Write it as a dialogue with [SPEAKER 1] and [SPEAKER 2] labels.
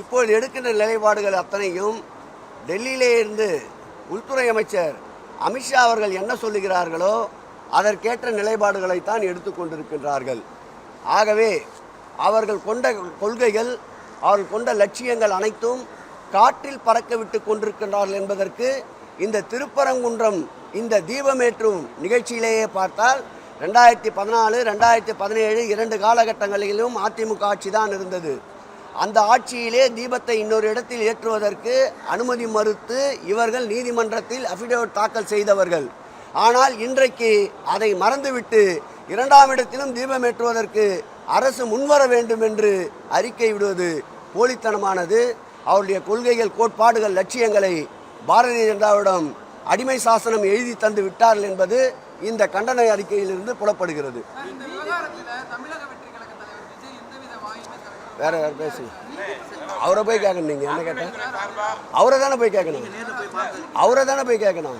[SPEAKER 1] இப்போது எடுக்கின்ற நிலைப்பாடுகள் அத்தனையும் டெல்லியிலே இருந்து உள்துறை அமைச்சர் அமித்ஷா அவர்கள் என்ன சொல்லுகிறார்களோ அதற்கேற்ற நிலைப்பாடுகளைத்தான் எடுத்துக்கொண்டிருக்கின்றார்கள் ஆகவே அவர்கள் கொண்ட கொள்கைகள் அவர்கள் கொண்ட லட்சியங்கள் அனைத்தும் காற்றில் பறக்க விட்டு கொண்டிருக்கின்றார்கள் என்பதற்கு இந்த திருப்பரங்குன்றம் இந்த தீபமேற்றும் நிகழ்ச்சியிலேயே பார்த்தால் ரெண்டாயிரத்தி பதினாலு ரெண்டாயிரத்தி பதினேழு இரண்டு காலகட்டங்களிலும் அதிமுக ஆட்சி தான் இருந்தது. அந்த ஆட்சியிலே தீபத்தை இன்னொரு இடத்தில் ஏற்றுவதற்கு அனுமதி மறுத்து இவர்கள் நீதிமன்றத்தில் அஃபிடவிட் தாக்கல் செய்தவர்கள். ஆனால் இன்றைக்கு அதை மறந்துவிட்டு இரண்டாம் இடத்திலும் தீபம் ஏற்றுவதற்கு அரசு முன்வர வேண்டும் என்று அறிக்கை விடுவது போலித்தனமானது. அவருடைய கொள்கைகள் கோட்பாடுகள் லட்சியங்களை பாரதிய ஜனதாவிடம் அடிமை சாசனம் எழுதி தந்து விட்டார்கள் என்பது இந்த கண்டன அறிக்கையிலிருந்து புலப்படுகிறது. வேற வேற பேசுங்க அவரை போய் கேட்கணும் நீங்கள் என்ன கேட்டேன் அவரை தானே போய் கேட்கணும் அவரை தானே போய் கேட்கணும்